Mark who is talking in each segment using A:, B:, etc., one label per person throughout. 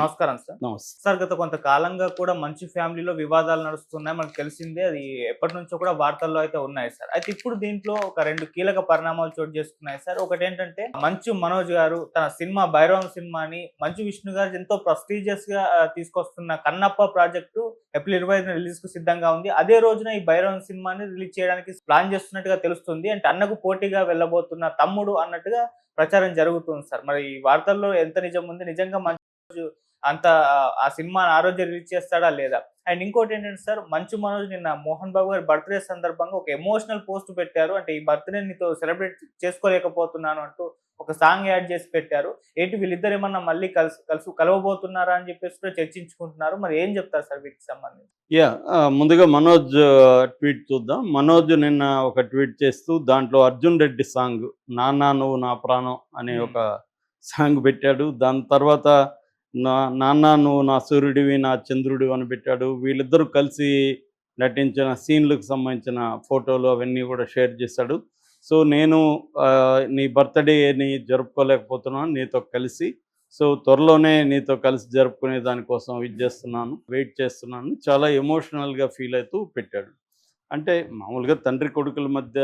A: నమస్కారం సార్.
B: నమస్తే.
A: సార్ గత కొంతకాలంగా కూడా మంచి ఫ్యామిలీలో వివాదాలు నడుస్తున్నాయి. మనకు తెలిసిందే అది ఎప్పటి నుంచో కూడా వార్తల్లో అయితే ఉన్నాయి సార్. అయితే ఇప్పుడు దీంట్లో ఒక రెండు కీలక పరిణామాలు చోటు చేసుకున్నాయి సార్. ఒకటి ఏంటంటే మంచు మనోజ్ గారు తన సినిమా భైరవం సినిమాని మంచు విష్ణు గారు ఎంతో ప్రస్టీజియస్గా తీసుకొస్తున్న కన్నప్ప ప్రాజెక్టు ఏప్రిల్ ఇరవై ఐదున రిలీజ్కు సిద్ధంగా ఉంది. అదే రోజున ఈ భైరవం సినిమాని రిలీజ్ చేయడానికి ప్లాన్ చేస్తున్నట్టుగా తెలుస్తుంది. అంటే అన్నకు పోటీగా వెళ్ళబోతున్న తమ్ముడు అన్నట్టుగా ప్రచారం జరుగుతుంది సార్. మరి ఈ వార్తల్లో ఎంత నిజం ఉంది? నిజంగా మంచు అంత ఆ, సినిమా సినిమాని ఆ రోజు రిలీజ్ చేస్తాడా లేదా? అండ్ ఇంకోటి ఏంటంటే సార్ మంచు మనోజ్ నిన్న మోహన్ బాబు గారి బర్త్డే సందర్భంగా ఒక ఎమోషనల్ పోస్ట్ పెట్టారు. అంటే ఈ బర్త్డే నీతో సెలబ్రేట్ చేసుకోలేకపోతున్నాను అంటూ ఒక సాంగ్ యాడ్ చేసి పెట్టారు. ఏంటి వీళ్ళిద్దరు ఏమన్నా మళ్ళీ కలిసి కలిసి కలవబోతున్నారా అని చెప్పేసి కూడా చర్చించుకుంటున్నారు. మరి ఏం చెప్తారు సార్ వీటికి సంబంధించి?
B: యా ముందుగా మనోజ్ ట్వీట్ చూద్దాం. మనోజ్ నిన్న ఒక ట్వీట్ చేస్తూ దాంట్లో అర్జున్ రెడ్డి సాంగ్ నాన్న నువ్వు నా ప్రాణం అనే ఒక సాంగ్ పెట్టాడు. దాని తర్వాత నా నాన్న నువ్వు నా సూర్యుడివి నా చంద్రుడివి అని పెట్టాడు. వీళ్ళిద్దరూ కలిసి నటించిన సీన్లకు సంబంధించిన ఫోటోలు అవన్నీ కూడా షేర్ చేశాడు. సో నేను నీ బర్త్డేని జరుపుకోలేకపోతున్నాను నీతో కలిసి. సో త్వరలోనే నీతో కలిసి జరుపుకునే దానికోసం ఇది చేస్తున్నాను వెయిట్ చేస్తున్నాను చాలా ఎమోషనల్గా ఫీల్ అవుతూ పెట్టాడు. అంటే మామూలుగా తండ్రి కొడుకుల మధ్య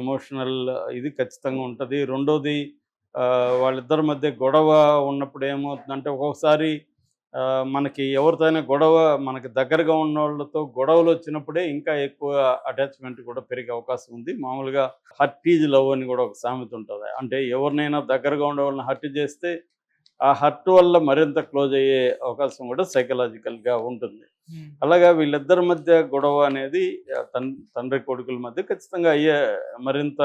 B: ఎమోషనల్ ఇది ఖచ్చితంగా ఉంటుంది. రెండోది వాళ్ళిద్దరి మధ్య గొడవ ఉన్నప్పుడు ఏమవుతుందంటే ఒక్కొక్కసారి మనకి ఎవరితోనైనా గొడవ మనకి దగ్గరగా ఉన్న వాళ్ళతో గొడవలు వచ్చినప్పుడే ఇంకా ఎక్కువ అటాచ్మెంట్ కూడా పెరిగే అవకాశం ఉంది. మామూలుగా హర్ట్ ఈజ్ లవ్ అని కూడా ఒక సామెత ఉంటుంది. అంటే ఎవరినైనా దగ్గరగా ఉండే వాళ్ళని హర్ట్ చేస్తే ఆ హర్ట్ వల్ల మరింత క్లోజ్ అయ్యే అవకాశం కూడా సైకలాజికల్గా ఉంటుంది. అలాగా వీళ్ళిద్దరి మధ్య గొడవ అనేది తండ్రి కొడుకుల మధ్య ఖచ్చితంగా అయ్యే మరింత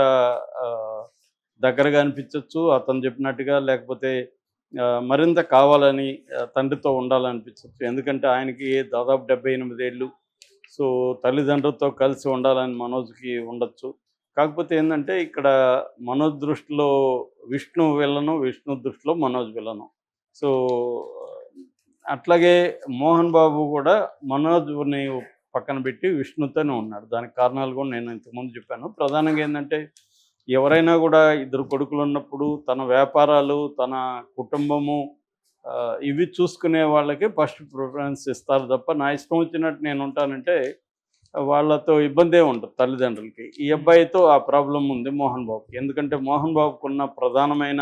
B: దగ్గరగా అనిపించవచ్చు అతను చెప్పినట్టుగా లేకపోతే మరింత కావాలని తండ్రితో ఉండాలనిపించవచ్చు ఎందుకంటే ఆయనకి దాదాపు డెబ్బై ఎనిమిది ఏళ్ళు. సో తల్లిదండ్రులతో కలిసి ఉండాలని మనోజ్కి ఉండొచ్చు. కాకపోతే ఏంటంటే ఇక్కడ మనోజ్ దృష్టిలో విష్ణు విలను విష్ణు దృష్టిలో మనోజ్ విలను. సో అట్లాగే మోహన్ బాబు కూడా మనోజ్ని పక్కన పెట్టి విష్ణుతోనే ఉన్నాడు. దానికి కారణాలు కూడా నేను ఇంతకుముందు చెప్పాను. ప్రధానంగా ఏంటంటే ఎవరైనా కూడా ఇద్దరు కొడుకులు ఉన్నప్పుడు తన వ్యాపారాలు తన కుటుంబము ఇవి చూసుకునే వాళ్ళకి ఫస్ట్ ప్రిఫరెన్స్ ఇస్తారు తప్ప నా ఇష్టం వచ్చినట్టు నేను ఉంటానంటే వాళ్ళతో ఇబ్బందే ఉంటుంది తల్లిదండ్రులకి. ఈ అబ్బాయితో ఆ ప్రాబ్లం ఉంది మోహన్ బాబుకి. ఎందుకంటే మోహన్ బాబుకు ఉన్న ప్రధానమైన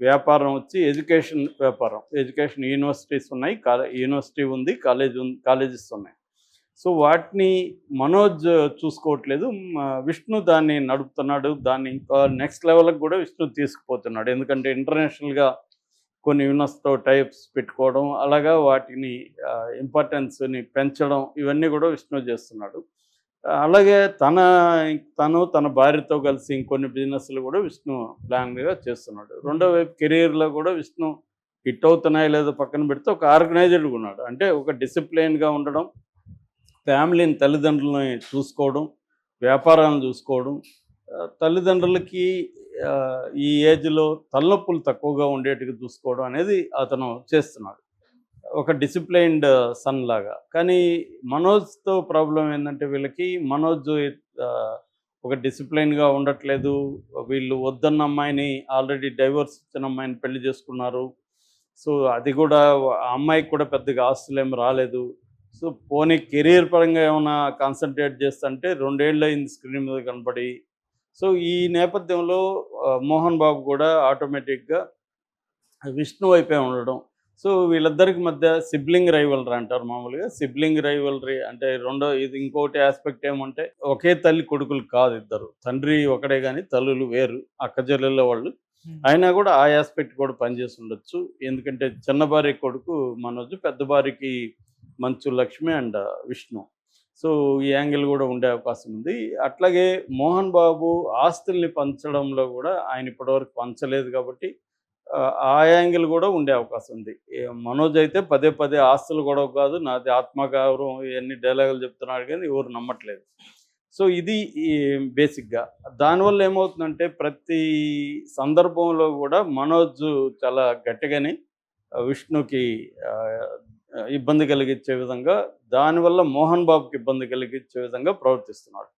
B: వ్యాపారం వచ్చి ఎడ్యుకేషన్ వ్యాపారం. ఎడ్యుకేషన్ యూనివర్సిటీస్ ఉన్నాయి కాలే యూనివర్సిటీ ఉంది కాలేజ్ ఉంది కాలేజెస్ ఉన్నాయి. సో వాటిని మనోజ్ చూసుకోవట్లేదు. విష్ణు దాన్ని నడుపుతున్నాడు. దాన్ని ఇంకా నెక్స్ట్ లెవెల్కి కూడా విష్ణు తీసుకుపోతున్నాడు. ఎందుకంటే ఇంటర్నేషనల్గా కొన్ని యూనివర్సిటీతో టైప్స్ పెట్టుకోవడం అలాగా వాటిని ఇంపార్టెన్స్ని పెంచడం ఇవన్నీ కూడా విష్ణు చేస్తున్నాడు. అలాగే తన తను తన భార్యతో కలిసి ఇంకొన్ని బిజినెస్లు కూడా విష్ణు ప్లాన్గా చేస్తున్నాడు. రెండో వైపు కెరీర్లో కూడా విష్ణు హిట్ అవుతున్నాయి లేదో పక్కన పెడితే ఒక ఆర్గనైజర్గా ఉన్నాడు. అంటే ఒక డిసిప్లైన్గా ఉండడం ఫ్యామిలీని తల్లిదండ్రులని చూసుకోవడం వ్యాపారాలను చూసుకోవడం తల్లిదండ్రులకి ఈ ఏజ్లో తలనొప్పులు తక్కువగా ఉండేట్టుగా చూసుకోవడం అనేది అతను చేస్తున్నాడు. ఒక డిసిప్లైన్డ్ సన్ లాగా. కానీ మనోజ్తో ప్రాబ్లం ఏంటంటే వీళ్ళకి మనోజ్ ఒక డిసిప్లైన్గా ఉండట్లేదు. వీళ్ళు వద్దన్న అమ్మాయిని ఆల్రెడీ డైవర్స్ ఇచ్చిన అమ్మాయిని పెళ్ళి చేసుకున్నారు. సో అది కూడా ఆ అమ్మాయికి కూడా పెద్దగా ఆస్తులు ఏం రాలేదు. సో పోనీ కెరీర్ పరంగా ఏమైనా కాన్సన్ట్రేట్ చేస్తుంటే రెండేళ్ళు అయింది స్క్రీన్ మీద కనపడి. సో ఈ నేపథ్యంలో మోహన్ బాబు కూడా ఆటోమేటిక్గా విష్ణు వైపే ఉండడం. సో వీళ్ళిద్దరికి మధ్య సిబ్లింగ్ రైవలరీ అంటారు మామూలుగా. సిబ్లింగ్ రైవలరీ అంటే రెండో ఇది ఇంకోటి ఆస్పెక్ట్ ఏమంటే ఒకే తల్లి కొడుకులు కాదు ఇద్దరు. తండ్రి ఒకడే కానీ తల్లులు వేరు. అక్క చెల్లెళ్ళ వాళ్ళు. అయినా కూడా ఆ ఆస్పెక్ట్ కూడా పనిచేసి ఉండొచ్చు. ఎందుకంటే చిన్న భార్య కొడుకు మనోజ్ పెద్ద భార్యకి మంచు లక్ష్మి అండ్ విష్ణు. సో ఈ యాంగిల్ కూడా ఉండే అవకాశం ఉంది. అట్లాగే మోహన్ బాబు ఆస్తుల్ని పంచడంలో కూడా ఆయన ఇప్పటివరకు పంచలేదు కాబట్టి ఆ, యాంగిల్ కూడా ఉండే అవకాశం ఉంది. మనోజ్ అయితే పదే పదే ఆస్తులు గొడవ కాదు నాది ఆత్మగౌరవం ఇవన్నీ డైలాగులు చెప్తున్నాడు కానీ ఎవరు నమ్మట్లేదు. సో ఇది ఈ బేసిక్గా. దానివల్ల ఏమవుతుందంటే ప్రతి సందర్భంలో కూడా మనోజ్ చాలా గట్టిగానే విష్ణుకి ఇబ్బంది కలిగించే విధంగా దానివల్ల మోహన్ బాబుకి ఇబ్బంది కలిగించే విధంగా ప్రవర్తిస్తున్నాడు.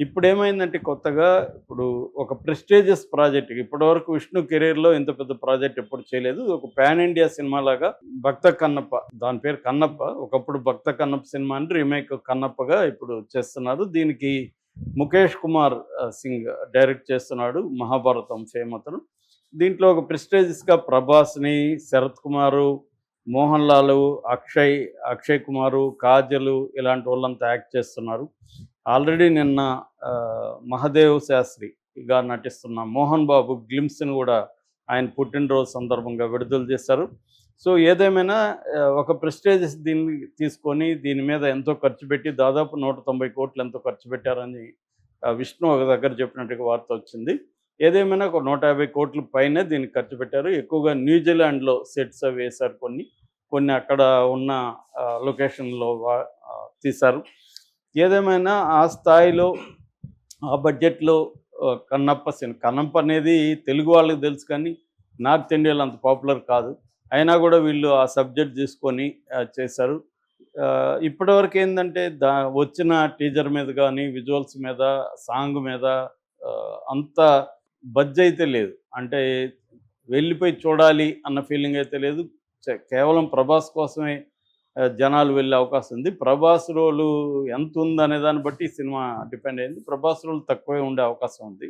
B: ఇప్పుడు ఏమైందంటే కొత్తగా ఇప్పుడు ఒక ప్రెస్టేజియస్ ప్రాజెక్ట్ ఇప్పటివరకు విష్ణు కెరీర్లో ఇంత పెద్ద ప్రాజెక్ట్ ఎప్పుడు చేయలేదు. ఒక పాన్ ఇండియా సినిమా లాగా భక్త కన్నప్ప దాని పేరు కన్నప్ప. ఒకప్పుడు భక్త కన్నప్ప సినిమా అని రీమేక్ కన్నప్పగా ఇప్పుడు చేస్తున్నారు. దీనికి ముఖేష్ కుమార్ సింగ్ డైరెక్ట్ చేస్తున్నాడు. మహాభారతం ఫేమ్ అతను. దీంట్లో ఒక ప్రెస్టేజియస్గా ప్రభాస్ని శరత్ కుమారు మోహన్ లాల్ అక్షయ్ అక్షయ్ కుమారు కాజలు ఇలాంటి వాళ్ళంతా యాక్ట్ చేస్తున్నారు. ఆల్రెడీ నిన్న మహదేవ్ శాస్త్రిగా నటిస్తున్న మోహన్ బాబు గ్లిమ్స్ని కూడా ఆయన పుట్టినరోజు సందర్భంగా విడుదల చేశారు. సో ఏదేమైనా ఒక ప్రెస్టేజ్ దీన్ని తీసుకొని దీని మీద ఎంతో ఖర్చు పెట్టి దాదాపు నూట తొంభై కోట్లు ఎంతో ఖర్చు పెట్టారని విష్ణు ఒక దగ్గర చెప్పినట్టుగా వార్త వచ్చింది. ఏదేమైనా ఒక నూట యాభై కోట్ల పైనే దీనికి ఖర్చు పెట్టారు. ఎక్కువగా న్యూజిలాండ్లో సెట్స్ అవి వేశారు కొన్ని. కొన్ని అక్కడ ఉన్న లొకేషన్లో తీశారు. ఏదేమైనా ఆ స్థాయిలో ఆ బడ్జెట్లో కన్నప్ప సినిమా కన్నప్ప అనేది తెలుగు వాళ్ళకి తెలుసు కానీ నార్త్ ఇండియాలో అంత పాపులర్ కాదు. అయినా కూడా వీళ్ళు ఆ సబ్జెక్ట్ తీసుకొని చేశారు. ఇప్పటివరకు ఏంటంటే దా వచ్చిన టీజర్ మీద కానీ విజువల్స్ మీద సాంగ్ మీద అంత బజ్ అయితే లేదు. అంటే వెళ్ళిపోయి చూడాలి అన్న ఫీలింగ్ అయితే లేదు. కేవలం ప్రభాస్ కోసమే జనాలు వెళ్ళే అవకాశం ఉంది. ప్రభాస్ రోలు ఎంత ఉందనే దాన్ని బట్టి ఈ సినిమా డిపెండ్ అయింది. ప్రభాస్ రోలు తక్కువే ఉండే అవకాశం ఉంది.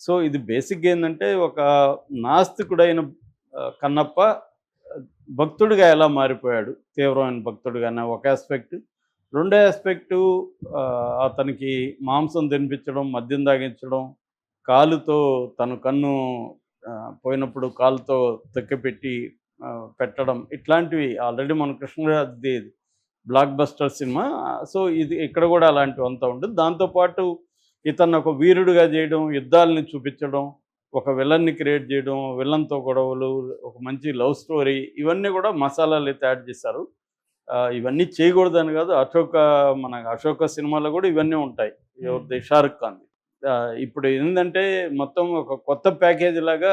B: సో ఇది బేసిక్గా ఏంటంటే ఒక నాస్తికుడైన కన్నప్ప భక్తుడిగా ఎలా మారిపోయాడు? తీవ్రమైన భక్తుడిగానే ఒక ఆస్పెక్ట్ రెండో ఆస్పెక్టు అతనికి మాంసం తినిపించడం మద్యం తాగించడం కాలుతో తన కన్ను పోయినప్పుడు కాలుతో తొక్కిపెట్టి పెట్టడం. ఇట్లాంటివి ఆల్రెడీ మన కృష్ణరాజుది బ్లాక్ బస్టర్ సినిమా. సో ఇది ఇక్కడ కూడా అలాంటివి అంతా ఉంటుంది దాంతోపాటు ఇతను ఒక వీరుడిగా చేయడం యుద్ధాలని చూపించడం ఒక విలన్ని క్రియేట్ చేయడం విలన్తో గొడవలు ఒక మంచి లవ్ స్టోరీ ఇవన్నీ కూడా మసాలాలు అయితే యాడ్ చేశారు. ఇవన్నీ చేయకూడదని కాదు. అశోక మన అశోక సినిమాలో కూడా ఇవన్నీ ఉంటాయి. ఎవరిది షారుఖ్ ఖాన్ ఇప్పుడు ఏంటంటే మొత్తం ఒక కొత్త ప్యాకేజీ లాగా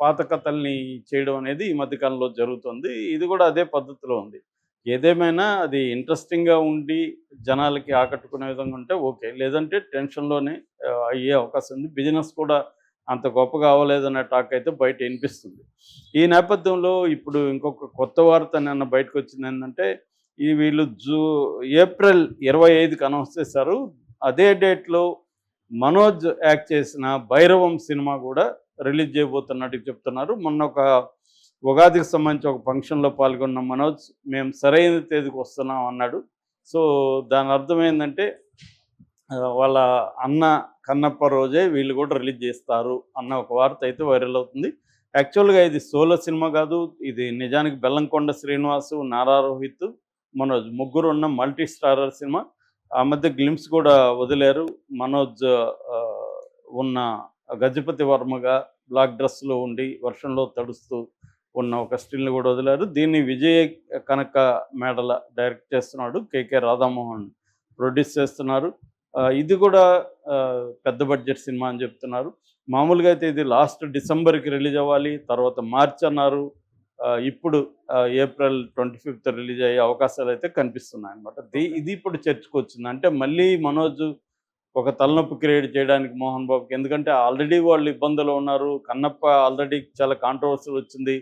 B: పాత కథల్ని చేయడం అనేది ఈ మధ్యకాలంలో జరుగుతుంది. ఇది కూడా అదే పద్ధతిలో ఉంది. ఏదేమైనా అది ఇంట్రెస్టింగ్గా ఉండి జనాలకి ఆకట్టుకునే విధంగా ఉంటే ఓకే. లేదంటే టెన్షన్లోనే అయ్యే అవకాశం ఉంది. బిజినెస్ కూడా అంత గొప్పగా అవ్వలేదన్న టాక్ అయితే బయట వినిపిస్తుంది. ఈ నేపథ్యంలో ఇప్పుడు ఇంకొక కొత్త వార్త నిన్న బయటకు వచ్చింది ఏంటంటే ఈ వీళ్ళు జూ ఏప్రిల్ ఇరవై ఐదుకి అనౌన్స్ చేశారు. అదే డేట్లో మనోజ్ యాక్ట్ చేసిన భైరవం సినిమా కూడా రిలీజ్ చేయబోతున్నట్టు చెప్తున్నారు. మొన్న ఒక ఉగాదికి సంబంధించి ఒక ఫంక్షన్లో పాల్గొన్న మనోజ్ మేము సరైన తేదీకి వస్తున్నాం అన్నాడు. సో దాని అర్థం ఏంటంటే వాళ్ళ అన్న కన్నప్ప రోజే వీళ్ళు కూడా రిలీజ్ చేస్తారు అన్న ఒక వార్త అయితే వైరల్ అవుతుంది. యాక్చువల్గా ఇది సోలో సినిమా కాదు ఇది నిజానికి బెల్లంకొండ శ్రీనివాసు నారా రోహిత్ మనోజ్ ముగ్గురు ఉన్న మల్టీ స్టారర్ సినిమా. ఆ మధ్య గ్లిమ్స్ కూడా వదిలేరు. మనోజ్ ఉన్న గజపతి వర్మగా బ్లాక్ డ్రెస్లో ఉండి వర్షంలో తడుస్తూ ఉన్న ఒక స్టిల్ని కూడా వదిలారు. దీన్ని విజయ్ కనక మేడల డైరెక్ట్ చేస్తున్నాడు. కేకే రాధామోహన్ ప్రొడ్యూస్ చేస్తున్నారు. ఇది కూడా పెద్ద బడ్జెట్ సినిమా అని చెప్తున్నారు. మామూలుగా అయితే ఇది లాస్ట్ డిసెంబర్కి రిలీజ్ అవ్వాలి తర్వాత మార్చ్ అన్నారు ఇప్పుడు ఏప్రిల్ ట్వంటీ ఫిఫ్త్ రిలీజ్ అయ్యే అవకాశాలు అయితే కనిపిస్తున్నాయి అనమాట ఇది ఇప్పుడు చర్చకు వచ్చింది అంటే మళ్ళీ మనోజ్ ఒక తలనొప్పి క్రియేట్ చేయడానికి మోహన్ బాబుకి ఎందుకంటే ఆల్రెడీ వాళ్ళు ఇబ్బందులు ఉన్నారు. కన్నప్ప ఆల్రెడీ చాలా కాంట్రవర్సీ వచ్చింది.